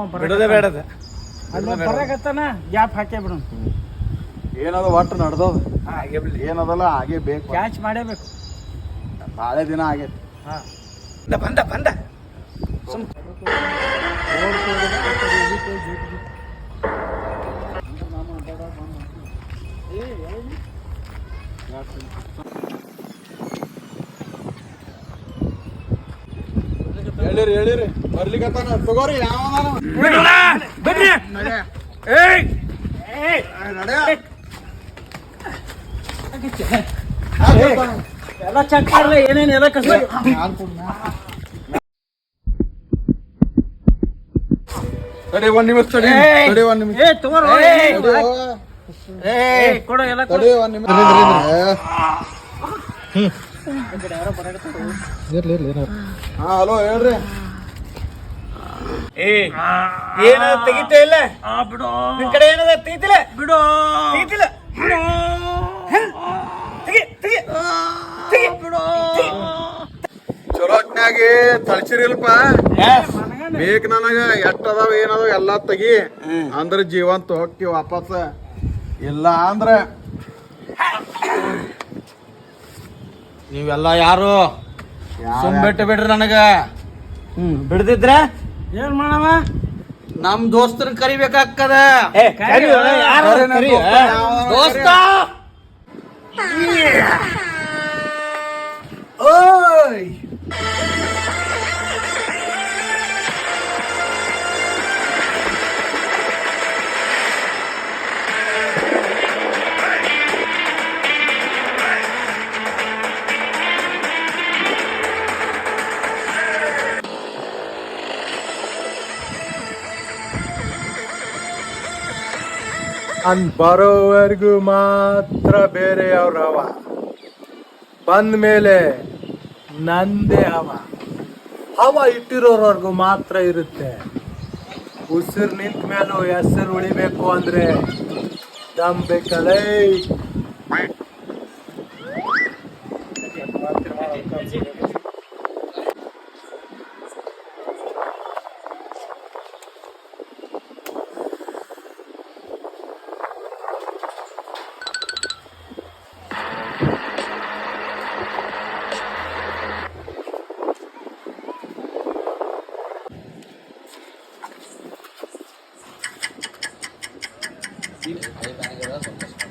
ಒಬ್ಬ ಬಿಡೋದೇ ಬೇಡದ. ಅಲ್ಲಿ ಬರಕತ್ತಾನ ಗ್ಯಾಪ್ ಹಾಕೇ ಬಿಡು. ಏನದ ಒಟ್ಟು ನಡ್ದದ. ಹಾಗೆ ಬಿಡ್ಲಿ. ಏನದಲ್ಲ ಹಾಗೆ ಬೇಕು. ಕ್ಯಾಚ್ ಮಾಡೇಬೇಕು. ಬಾಳೆ ದಿನ ಆಗೈತಿ. ಹಾ. ಬಂದ ಬಂದ ಬಂದ. ಸುಮ್. ಹೇಳಿರಿ. ಹೇಳಿರಿ ತಗೋರಿ ಯಾವ ಬಿಡ್ರಿ. ಏಯ್. ಎಲ್ಲ ಚೆಕ್ ಮಾಡ್ರಿ ಏನೇನು ಎಲ್ಲ ಕಷ್ಟ ತಡಿ ಒಂದ್ ನಿಮಿಷ ತಡಿ ಏಯ್! ತಡಿ ಒಂದ್ ನಿಮಿಷ. ಏ ತಗೋರು! ಏ ಕೊಡು ಎಲ್ಲ ಕೊಡು. ತಡಿ ಒಂದ್ ನಿಮಿಷ. ಹಾ ಹಲೋ ಹೇಳ್ರಿ. ಏ ಏನದ ತೆಗಿತೇ ಇಲ್ಲ? ಆ ಬಿಡು. ನಿನ್ ಕಡೆ ಏನದ ತೆಗಿತಿಲ್ಲ ಬಿಡು. ತೆಗಿತಿಲ್ಲ ಬಿಡು. ತೆಗಿ ತೆಗಿ. ತೆಗಿ. ಬಿಡು. ಚೊಲೋಟ್ನ್ಯಾಗಿ ತಳ್ಸಿರಿಲ್ಪ? ಬೇಕ್ ನನಗ ಎಷ್ಟ್ ಅದಾವ ಏನದಾವ ಎಲ್ಲಾ ತೆಗಿ. ಅಂದ್ರ ಜೀವಂತ ಹೊಕ್ಕಿ ವಾಪಸ್. ಇಲ್ಲ ಅಂದ್ರ ನೀವೆಲ್ಲ ಯಾರು? ಸುಮ್ ಬಿಟ್ಟು ಬಿಡ್ರಿ ನನಗ. ಹ್ಮ್ ಬಿಡ್ದಿದ್ರೆ? ಏನ್ ಮಾಡವ? ನಮ್ ದೋಸ್ತನ ಕರಿಬೇಕಾಗ್ತದ. ದೋಸ್ತ! ಓಯ್! ಅನ್ ಬರೋವರೆಗೂ ಮಾತ್ರ ಬೇರೆ ಅವ. ಬಂದ ಮೇಲೆ ನಂದೇ ಅವ. ಹವ ಮಾತ್ರ ಇರುತ್ತೆ. ಉಸಿರು ನಿಂತ ಮೇಲೂ ಹೆಸರು ಉಳಿಬೇಕು ಅಂದ್ರೆ ದಮ್ ಬೇಕಲೇ. Biết điện?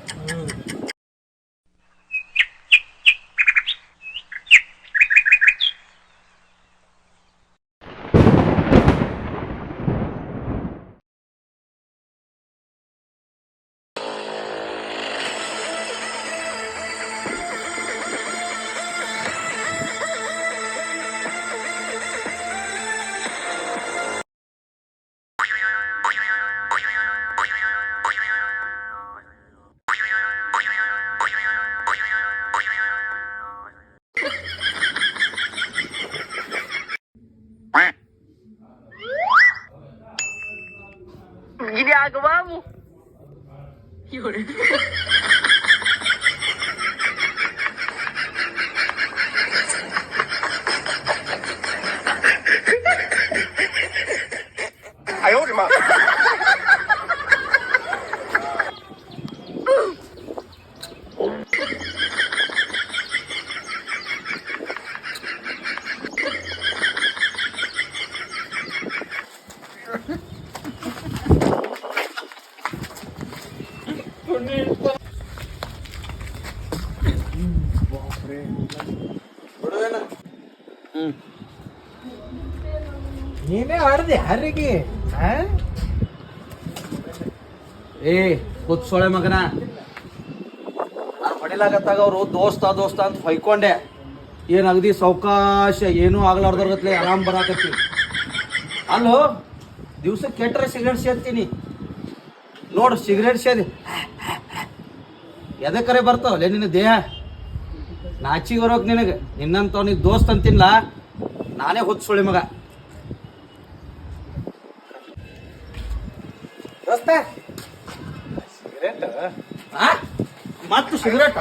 干嘛呢？哎呦我的妈！ನೀನೇ ಆಡ್ದೆ, ಯಾರಿಗೆ? ಏ ಕುತ್ಸೊಳೆ ಮಗನ. ನಾನು ಹೊಡಿಲಾಗತ್ತಾಗ ಅವರು ದೋಸ್ತ ದೋಸ್ತ ಅಂತ ಹೊಯ್ಕೊಂಡೆ. ಏನ್ ಅಗದಿ ಸಾವಕಾಶ ಏನೂ ಆಗ್ಲಾರ್ದವ್ರಗತ್ಲೆ ಆರಾಮ್ ಬರಾಕತ್ತಿ. ಅಲ್ಲೋ ದಿವ್ಸಕ್ಕೆ ಕೆಟ್ಟರೆ ಸಿಗರೇಟ್ ಸೇರ್ತೀನಿ ನೋಡು, ಸಿಗರೇಟ್ ಸೇದಿ. ಎದಕ್ಕರೆ ಬರ್ತಾವಲ್ಲೇ ನಿನ್ನ ದೇಹ. ನಾಚಿ ಬರೋಕ್ ನಿನಗೆ. ನಿನ್ನಂತವನಿಗೆ ದೋಸ್ತ್ ಅಂತಿಲ್ಲ ನಾನೇ ಹುಚ್ಚುಳಿ ಮಗ. ದೋಸ್ತ. ಆ? ಮತ್ತು ಸಿಗರೇಟ